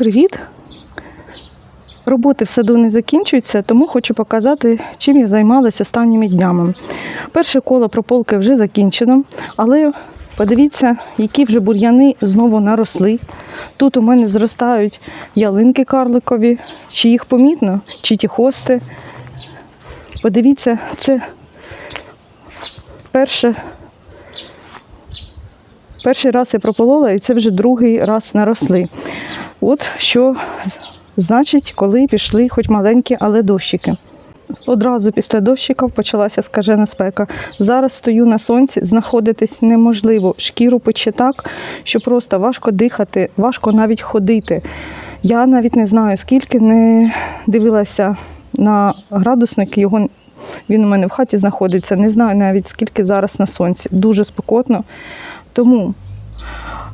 привіт! Роботи в саду не закінчуються, тому хочу показати, чим я займалася останніми днями. Перше коло прополки вже закінчено, але подивіться, які вже бур'яни знову наросли. Тут у мене зростають ялинки карликові, чи їх помітно, чи ті хости. Подивіться, це перше Перший раз я прополола, і це вже другий раз наросли. От що значить, коли пішли хоч маленькі, але дощики. Одразу після дощиків почалася скажена спека. Зараз стою на сонці, знаходитись неможливо. Шкіру пече так, що просто важко дихати, важко навіть ходити. Я навіть не знаю, скільки не дивилася на градусник, його він у мене в хаті знаходиться. Не знаю навіть скільки зараз на сонці. Дуже спекотно. Тому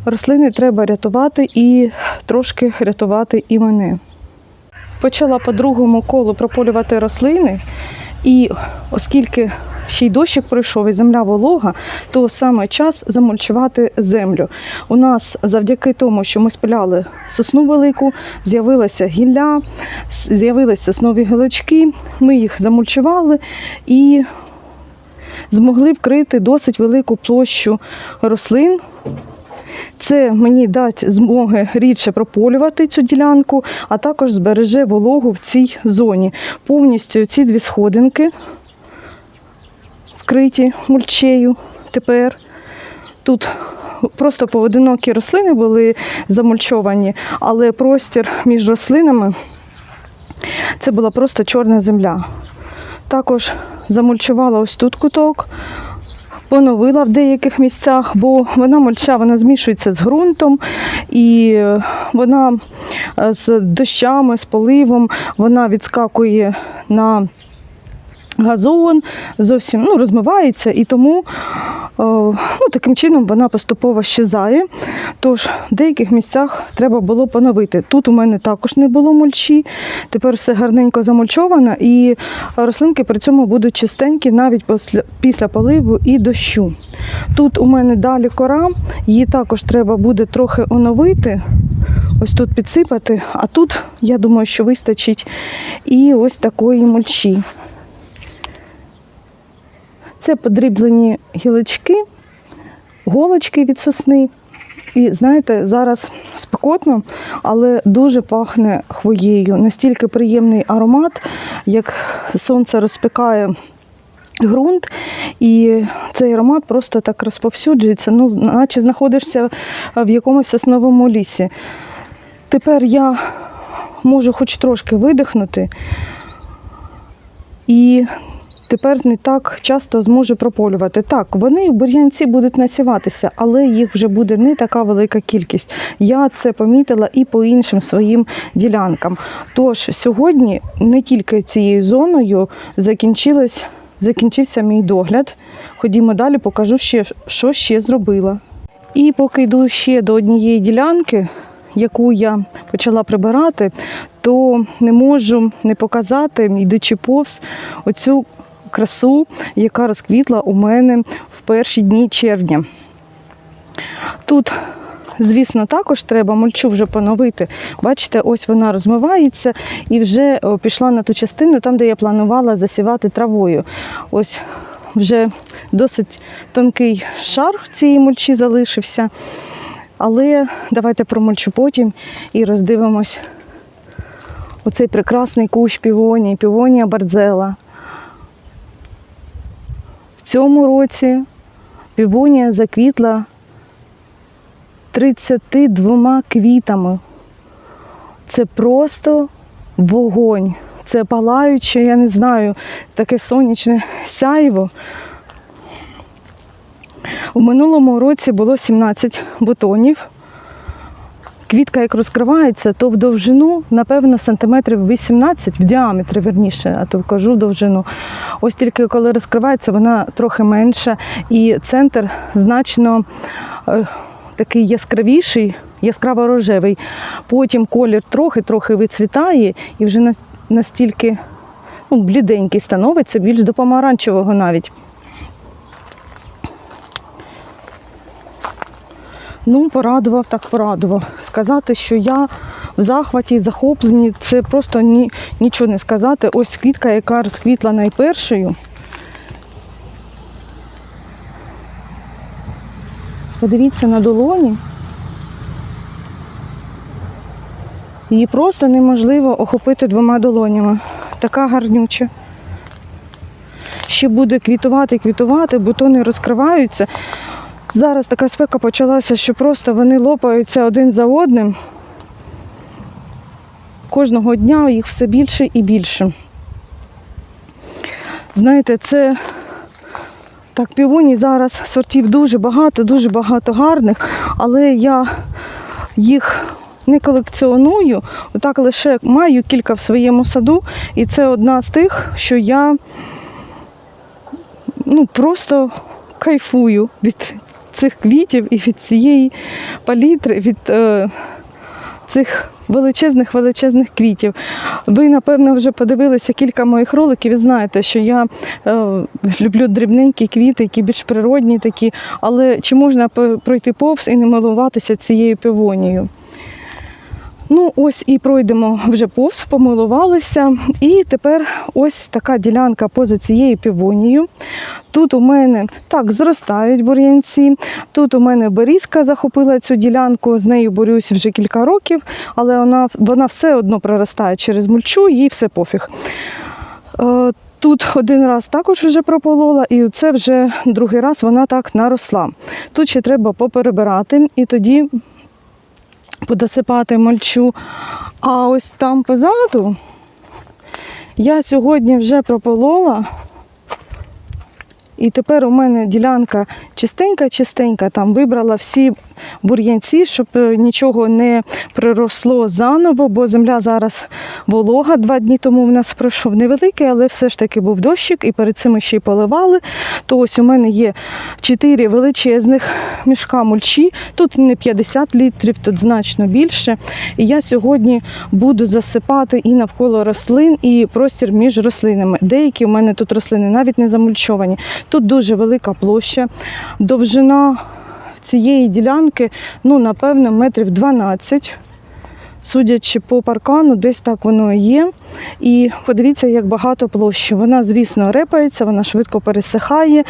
рослини треба рятувати і трошки рятувати і мене. Почала по другому колу прополювати рослини, і оскільки ще й дощик пройшов і земля волога, то саме час замульчувати землю. У нас завдяки тому, що ми спиляли сосну велику, з'явилася гілля, з'явилися соснові гілочки, ми їх замульчували і змогли вкрити досить велику площу рослин. Це мені дасть змоги рідше прополювати цю ділянку, а також збереже вологу в цій зоні. Повністю ці дві сходинки вкриті мульчею тепер. Тут просто поодинокі рослини були замульчовані, але простір між рослинами це була просто чорна земля. Також замульчувала ось тут куток, поновила в деяких місцях, бо вона мульча вона змішується з ґрунтом і вона е, з дощами, з поливом, вона відскакує на газон, зовсім ну, розмивається. І тому е, ну, таким чином вона поступово щезає. Тож в деяких місцях треба було поновити. Тут у мене також не було мульчі, тепер все гарненько замульчовано і рослинки при цьому будуть чистенькі навіть після, після поливу і дощу. Тут у мене далі кора, її також треба буде трохи оновити. Ось тут підсипати, а тут, я думаю, що вистачить і ось такої мульчі. Це подріблені гілочки, голочки від сосни. І знаєте, зараз спекотно, але дуже пахне хвоєю. Настільки приємний аромат, як сонце розпікає ґрунт, і цей аромат просто так розповсюджується, ну, наче знаходишся в якомусь сосновому лісі. Тепер я можу хоч трошки видихнути. І тепер не так часто зможу прополювати. Так, вони в бур'янці будуть насіватися, але їх вже буде не така велика кількість. Я це помітила і по іншим своїм ділянкам. Тож сьогодні не тільки цією зоною закінчилось, закінчився мій догляд. Ходімо далі, покажу ще, що ще зробила. І поки йду ще до однієї ділянки, яку я почала прибирати, то не можу не показати, йдучи повз оцю красу, яка розквітла у мене в перші дні червня. Тут, звісно, також треба мульчу вже поновити. Бачите, ось вона розмивається і вже пішла на ту частину, там, де я планувала засівати травою. Ось вже досить тонкий шар цієї мульчі залишився. Але давайте промульчу потім і роздивимось оцей прекрасний кущ півонії, півонія барзела. Цьому році півонія заквітла 32 квітами. Це просто вогонь. Це палаюче, я не знаю, таке сонячне сяйво. У минулому році було 17 бутонів. Квітка, як розкривається, то в довжину, напевно, сантиметрів 18, в діаметрі, верніше, а то кажу в довжину. Ось тільки коли розкривається, вона трохи менша, і центр значно е, такий яскравіший, яскраво рожевий. Потім колір трохи-трохи вицвітає і вже настільки ну, бліденький становиться, більш до помаранчевого навіть. Ну, порадував, так порадував. Сказати, що я в захваті, захоплені. Це просто ні, нічого не сказати. Ось квітка, яка розквітла найпершою. Подивіться на долоні. Її просто неможливо охопити двома долонями. Така гарнюча. Ще буде квітувати, квітувати, бутони розкриваються. Зараз така спека почалася, що просто вони лопаються один за одним. Кожного дня їх все більше і більше. Знаєте, це так, півоні зараз сортів дуже багато, дуже багато гарних, але я їх не колекціоную. Отак лише маю кілька в своєму саду, і це одна з тих, що я ну, просто кайфую від цих квітів і від цієї палітри, від е, цих величезних величезних квітів. Ви, напевно, вже подивилися кілька моїх роликів і знаєте, що я е, люблю дрібненькі квіти, які більш природні такі, але чи можна пройти повз і не милуватися цією півонією? Ну, ось і пройдемо вже повз, помилувалися. І тепер ось така ділянка поза цією півонією. Тут у мене так зростають бур'янці. Тут у мене берізка захопила цю ділянку, з нею борюсь вже кілька років, але вона, вона все одно проростає через мульчу, їй все пофіг. Е, Тут один раз також вже прополола, і це вже другий раз вона так наросла. Тут ще треба поперебирати, і тоді подосипати мальчу. А ось там позаду я сьогодні вже прополола. І тепер у мене ділянка чистенька-чистенька, там вибрала всі бур'янці, щоб е, нічого не приросло заново, бо земля зараз волога. Два дні тому в нас пройшов невеликий, але все ж таки був дощик, і перед цим ще й поливали. То ось у мене є чотири величезних мішка мульчі. Тут не 50 літрів, тут значно більше. І я сьогодні буду засипати і навколо рослин, і простір між рослинами. Деякі у мене тут рослини навіть не замульчовані. Тут дуже велика площа, довжина цієї ділянки, ну, напевно, метрів 12. Судячи по паркану, десь так воно і є. І подивіться, як багато площі. Вона, звісно, репається, вона швидко пересихає,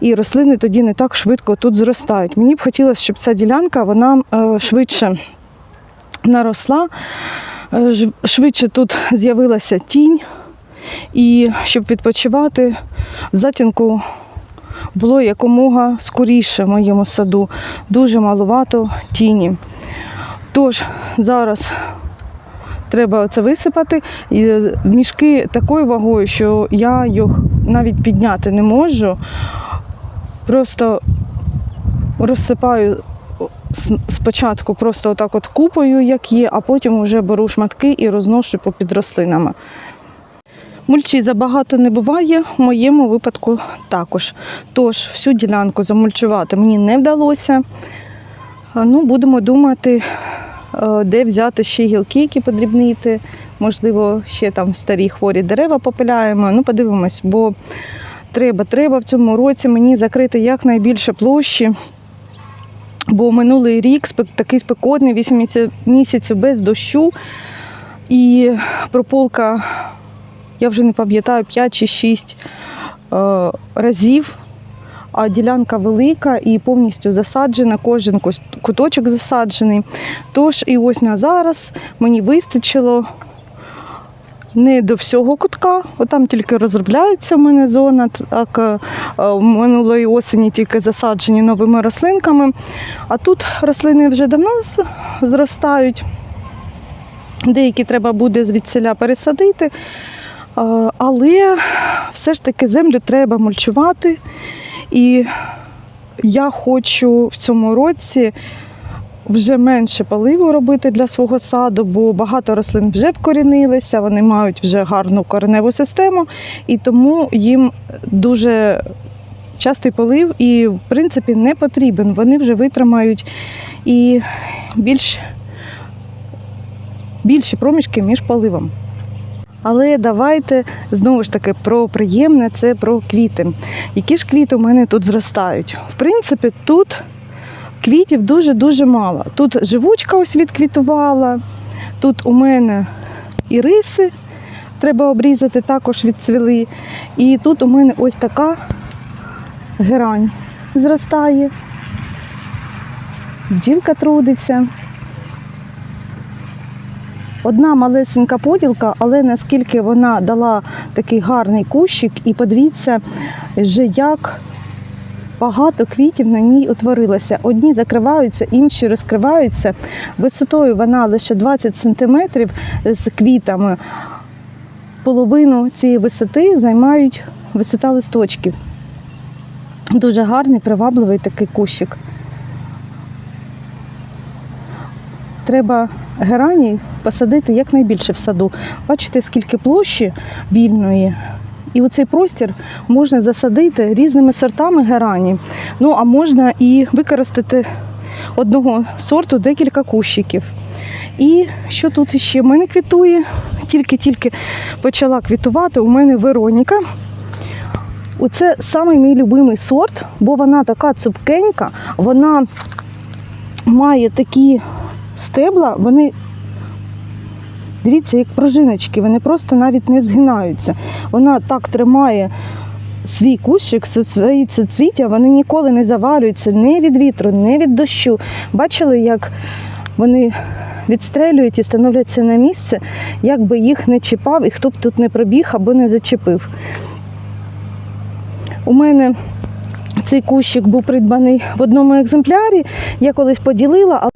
і рослини тоді не так швидко тут зростають. Мені б хотілося, щоб ця ділянка вона е, швидше наросла, е, швидше тут з'явилася тінь, і щоб відпочивати в затінку було якомога скоріше в моєму саду. Дуже маловато тіні. Тож зараз треба це висипати. І е, мішки такою вагою, що я їх навіть підняти не можу. Просто розсипаю спочатку просто отак от купою, як є, а потім вже беру шматки і розношу попід рослинами. Мульчі забагато не буває, в моєму випадку також. Тож всю ділянку замульчувати мені не вдалося. Ну, будемо думати, е, де взяти ще гілки, які подрібнити. Можливо, ще там старі хворі дерева попиляємо. Ну, подивимось, бо треба, треба в цьому році мені закрити якнайбільше площі. Бо минулий рік такий спекотний, 8 місяців- місяців без дощу. І прополка, я вже не пам'ятаю, 5 чи 6 е, разів. А ділянка велика і повністю засаджена, кожен куточок засаджений. Тож і ось на зараз мені вистачило не до всього кутка, отам тільки розробляється в мене зона, так е, е, минулої осені тільки засаджені новими рослинками. А тут рослини вже давно зростають. Деякі треба буде звідсіля пересадити. Але все ж таки землю треба мульчувати. І я хочу в цьому році вже менше поливу робити для свого саду, бо багато рослин вже вкорінилися, вони мають вже гарну кореневу систему, і тому їм дуже частий полив і, в принципі, не потрібен. Вони вже витримають і більш, більші проміжки між поливом. Але давайте знову ж таки про приємне це про квіти. Які ж квіти у мене тут зростають? В принципі, тут квітів дуже-дуже мало. Тут живучка ось відквітувала, Тут у мене і риси треба обрізати, також відцвіли. І тут у мене ось така герань зростає. Бджілка трудиться. Одна малесенька поділка, але наскільки вона дала такий гарний кущик, і подивіться, вже як багато квітів на ній утворилося. Одні закриваються, інші розкриваються. Висотою вона лише 20 см з квітами. Половину цієї висоти займають висота листочків. Дуже гарний, привабливий такий кущик. Треба герані посадити якнайбільше в саду. Бачите, скільки площі вільної. І у цей простір можна засадити різними сортами герані. Ну, а можна і використати одного сорту декілька кущиків. І що тут ще в мене квітує? Тільки-тільки почала квітувати у мене Вероніка. Оце самий мій любимий сорт, бо вона така цупкенька, вона має такі стебла, вони, дивіться, як пружиночки, вони просто навіть не згинаються. Вона так тримає свій кущик, свої суцвіття, вони ніколи не завалюються ні від вітру, ні від дощу. Бачили, як вони відстрелюють і становляться на місце, як би їх не чіпав і хто б тут не пробіг або не зачепив. У мене цей кущик був придбаний в одному екземплярі. Я колись поділила,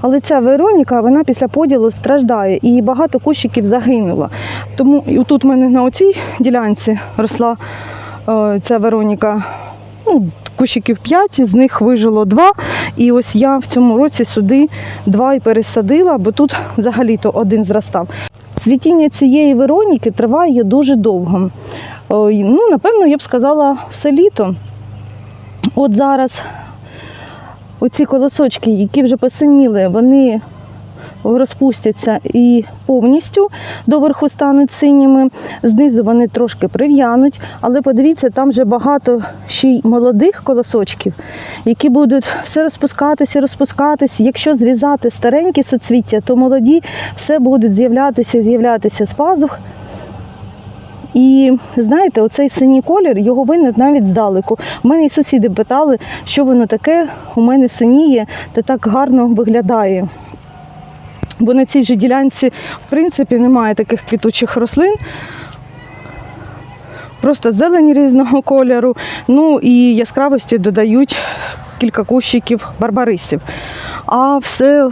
але ця Вероніка вона після поділу страждає і багато кущиків загинуло. Тому і тут в мене на оцій ділянці росла е, ця Вероніка. Ну, кущиків 5, з них вижило два. І ось я в цьому році сюди два і пересадила, бо тут взагалі-то один зростав. Цвітіння цієї Вероніки триває дуже довго. Ой, Ну, напевно, я б сказала, все літо. От зараз оці колосочки, які вже посиніли, вони розпустяться і повністю доверху стануть синіми. Знизу вони трошки прив'януть, але подивіться, там вже багато ще й молодих колосочків, які будуть все розпускатися, розпускатися. Якщо зрізати старенькі суцвіття, то молоді все будуть з'являтися, з'являтися з пазух. І знаєте, оцей синій колір його видно навіть здалеку. У мене і сусіди питали, що воно таке, у мене синіє та так гарно виглядає. Бо на цій же ділянці, в принципі, немає таких квітучих рослин. Просто зелень різного кольору. Ну і яскравості додають кілька кущиків барбарисів. А все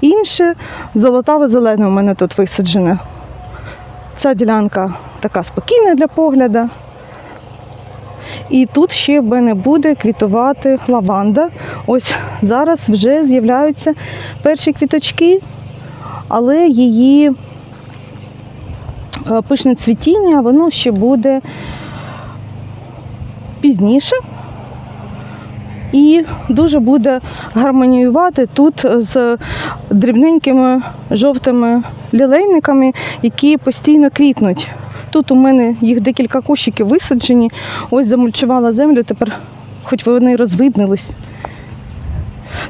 інше золотаве-зелене у мене тут висаджене. Ця ділянка така спокійна для погляду. І тут ще в мене буде квітувати лаванда. Ось зараз вже з'являються перші квіточки, але її е, пишне цвітіння, воно ще буде пізніше. І дуже буде гармоніювати тут з дрібненькими жовтими лілейниками, які постійно квітнуть. Тут у мене їх декілька кущиків висаджені. Ось замульчувала землю, тепер хоч вони розвиднились.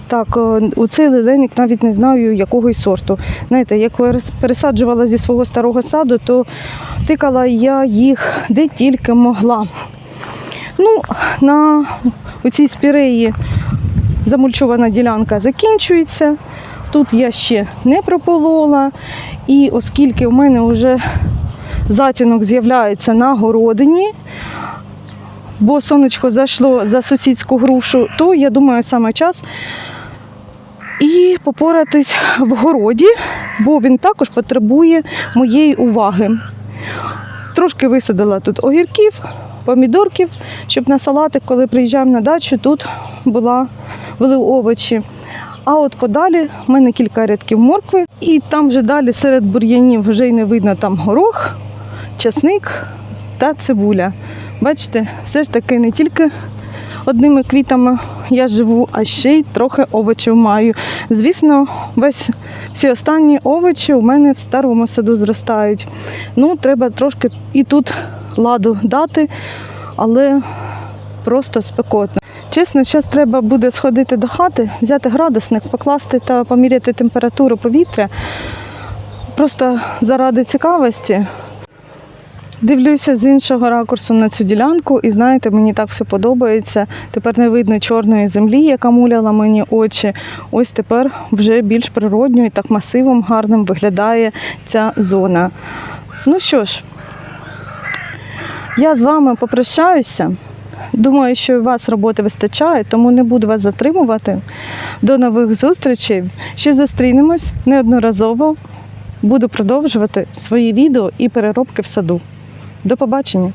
Так, е, оцей лилейник навіть не знаю, якого сорту. Знаєте, як перес- пересаджувала зі свого старого саду, то тикала я їх де тільки могла. Ну, на цій спіреї замульчована ділянка закінчується. Тут я ще не прополола. І оскільки в мене вже затінок з'являється на городині, бо сонечко зайшло за сусідську грушу, то я думаю, саме час і попоратись в городі, бо він також потребує моєї уваги. Трошки висадила тут огірків, помідорків, щоб на салатик, коли приїжджаємо на дачу, тут була, були овочі. А от подалі в мене кілька рядків моркви, і там вже далі серед бур'янів вже й не видно там горох, часник та цибуля. Бачите, все ж таки не тільки одними квітами я живу, а ще й трохи овочів маю. Звісно, весь всі останні овочі у мене в старому саду зростають. Ну, треба трошки і тут ладу дати, але просто спекотно. Чесно, зараз треба буде сходити до хати, взяти градусник, покласти та поміряти температуру повітря. просто заради цікавості дивлюся з іншого ракурсу на цю ділянку, і знаєте, мені так все подобається. Тепер не видно чорної землі, яка муляла мені очі. Ось тепер вже більш природньо і так масивом гарним виглядає ця зона. Ну що ж, я з вами попрощаюся. Думаю, що у вас роботи вистачає, тому не буду вас затримувати. До нових зустрічей. Ще зустрінемось неодноразово. Буду продовжувати свої відео і переробки в саду. До побачення!